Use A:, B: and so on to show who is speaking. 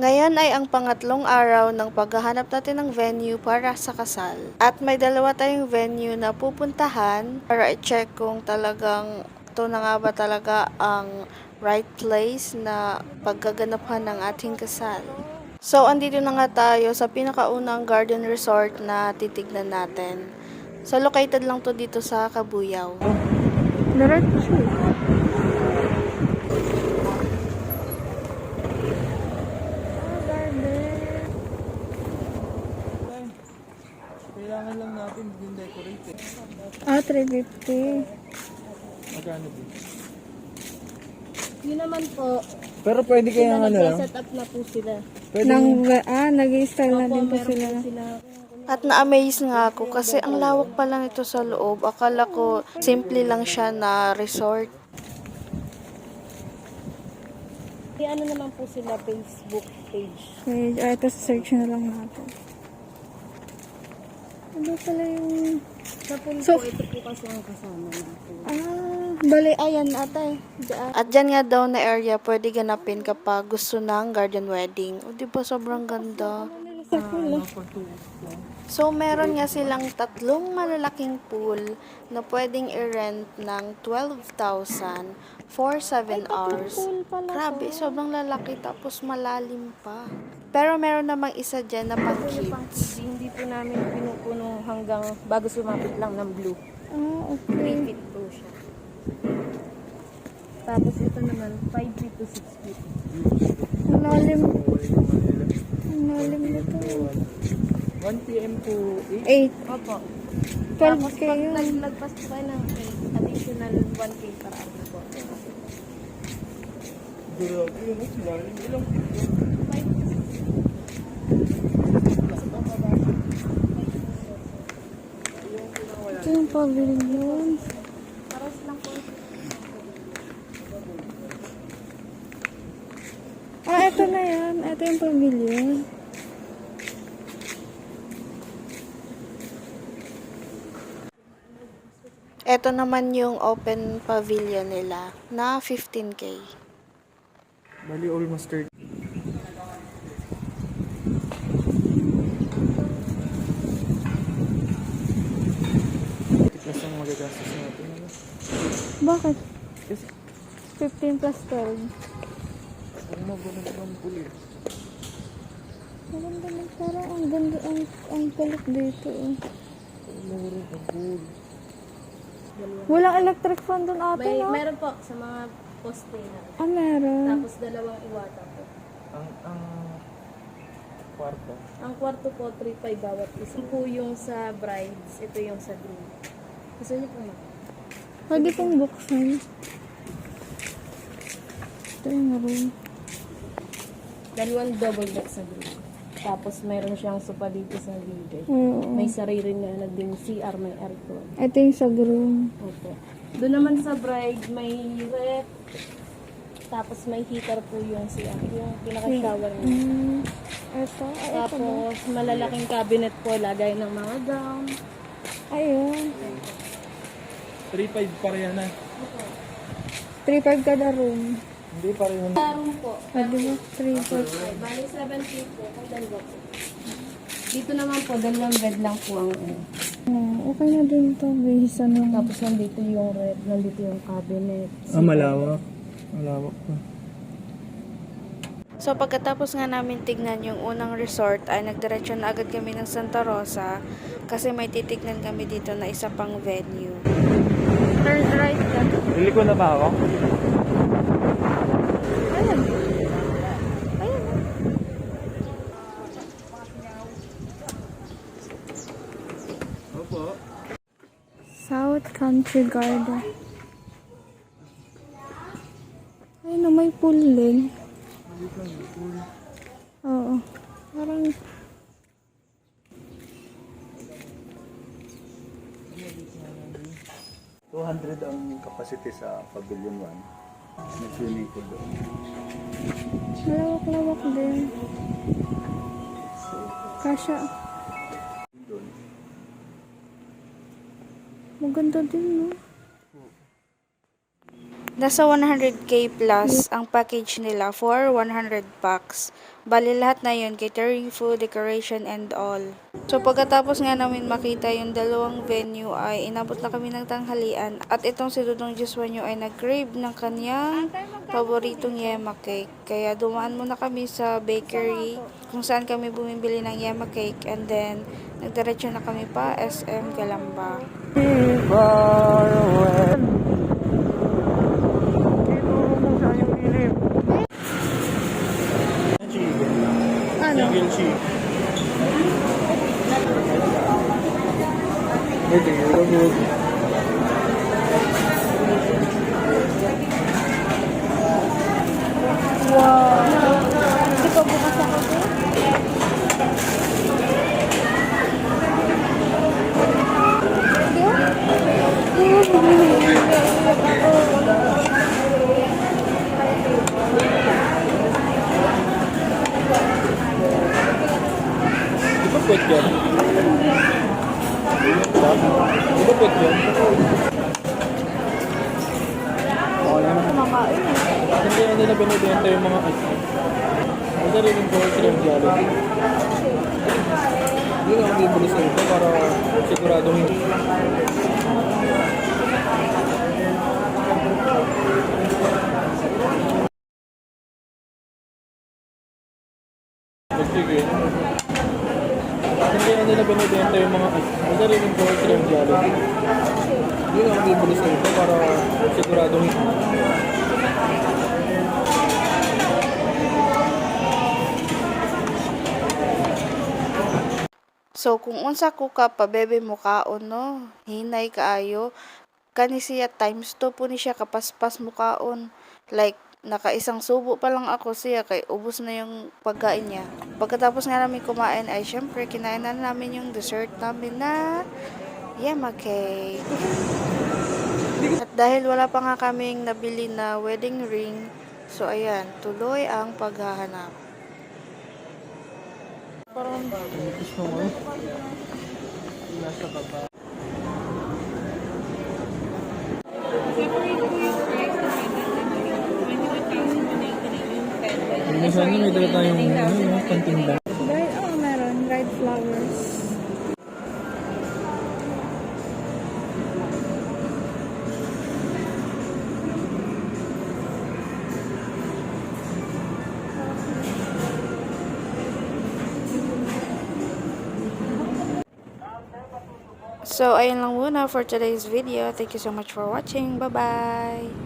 A: Ngayon ay ang pangatlong araw ng paghahanap natin ng venue para sa kasal. At may dalawa tayong venue na pupuntahan para i-check kung talagang ito na nga ba talaga ang right place na pagkaganapan ng ating kasal. So, andito na nga tayo sa pinakaunang garden resort na titignan natin. So, located lang to dito sa Kabuyaw. Diretso.
B: Kailangan lang natin yung decorate eh.
A: Ah, 350.
B: Magkano din?
C: Yun naman po,
B: Pero pwede kaya
C: sila
B: ano lang?
C: nag-set up na po sila.
B: Pwede
D: Nang, ah, nag-style na
C: Opo,
D: din po
C: meron
D: sila.
C: po sila.
A: At na-amaze nga ako kasi ang lawak pala nito sa loob. Akala ko simple lang siya na resort.
C: May ano naman po sila Facebook page.
D: Okay, ah, ito sa search na lang natin. Ano pala yung...
C: Sa pool
D: So-
C: po, ito po kasi ang kasama na po.
D: Ah, bali, ayan ate. Diyan.
A: At dyan nga daw na area pwede ganapin kapag gusto ng garden wedding. O di ba sobrang ganda.
D: Sa pool. ah.
A: So meron nga silang tatlong malalaking pool na pwedeng i-rent ng 12,000 for 7 hours. Grabe, sobrang lalaki tapos malalim pa. Pero meron namang isa dyan na pang
C: Yung pang
A: kids.
C: Hindi po namin pinupuno hanggang bago sumapit lang ng blue. 3
D: okay.
C: feet po siya. Tapos ito naman, 5 feet to 6 feet.
D: Ang lalim. Ang lalim nito.
B: 1 p.m. to 8.
D: 8.
C: Opo.
D: 12 k
C: Pag
D: yun.
C: naglagpas po kayo ng 8, additional 1K para ano po.
B: Grabe yun. oh, silalim. Ilang
D: Ito yung pavilion.
C: Paras lang po.
D: Ah, ito na yan. Ito yung pavilion.
A: Ito naman yung open pavilion nila na 15k.
B: Bali almost 30. Plus ang magagastos natin. ano?
D: Bakit?
B: Kasi
D: 15 plus 12.
B: Kung magulang ng puli.
D: Maganda na. Parang ang ganda ang, ang kulit dito. eh.
B: Mura ang pool.
D: Walang electric fan doon ate,
C: May,
D: no?
C: meron po sa mga poste na.
D: Ah, meron.
C: Tapos dalawang iwata po.
B: Ang, ang kwarto.
C: Ang kwarto po, 3.5 bawat isa. Ito po yung sa brides, ito yung sa groom. Gusto niyo po ma?
D: Pwede kong buksan. Ito yung room.
C: Dalawang double deck sa groom. Tapos mayroon siyang sopa dito sa libre.
D: Oo.
C: May sarili na na din CR, may aircon.
D: Ito yung sa room.
C: Opo. Doon naman sa bride, may rep. Tapos may heater po yung CR, yung pinaka-shower niya.
D: Mm. Ito. Ay, ito ba?
C: Tapos malalaking cabinet po, lagay ng mga gown.
D: Ayun.
B: 3.5 pareha na.
D: 3.5 kada room.
B: Hindi pareha na.
C: Sa room po,
D: Pwede ba? 3.5.
C: Okay, bali 17 po, kung dalawa po. Dito naman po, dalawang bed lang po ang ano.
D: Oh, okay na din to. Bihisa na.
C: Tapos nandito yung red, nandito yung cabinet.
B: Ah, malawak. Malawak pa.
A: So pagkatapos nga namin tignan yung unang resort ay nagdiretso na agad kami ng Santa Rosa kasi may titignan kami dito na isa pang venue.
D: Turn right ka.
B: Bili ko na ba ako?
D: Ayan. Ayan.
B: Opo.
D: South Country Garden. Ay, na may pool din. Oo. Parang
E: 200 ang capacity sa Pavilion 1. May swimming pool doon.
D: malawak-lawak din. Kasha. Maganda din, no?
A: Nasa 100k plus ang package nila for 100 packs. Bali lahat na yun, catering, food, decoration, and all. So pagkatapos nga namin makita yung dalawang venue ay inabot na kami ng tanghalian at itong si Dudong Jiswanyo ay nag-crave ng kanyang paboritong yema cake. Kaya dumaan muna kami sa bakery kung saan kami bumibili ng yema cake and then nagdiretso na kami pa SM Galamba.
D: Ano?
B: Ito yung good.
D: Hindi pa bukas ako to.
B: Di ba pwet yan? Di ba pwet yan? Okay naman.
D: Kumakain.
B: Hindi yan nila binibenta yung mga ice cream. Ang sariling poultry ang Jollibee. Hindi ako bibili sa ito para siguradong hindi. Sige. Hindi nga nila binibenta yung mga ice cream. Ang sariling poultry ang Jollibee. Hindi ako bibili sa ito para siguradong hindi.
A: So kung unsa ko ka pabebe mo kaon no, hinay kaayo. Kani siya times 2 po ni siya kapaspas mo kaon. Like nakaisang subo pa lang ako siya kay ubos na yung pagkain niya. Pagkatapos nga namin kumain ay syempre kinain na namin yung dessert namin na yama cake. At dahil wala pa nga kaming nabili na wedding ring, so ayan, tuloy ang paghahanap.
B: Parang gusto mo. Nasa baba. Minsan nga may dala tayong ano, pantinda.
A: So, ayun lang muna for today's video. Thank you so much for watching. Bye-bye!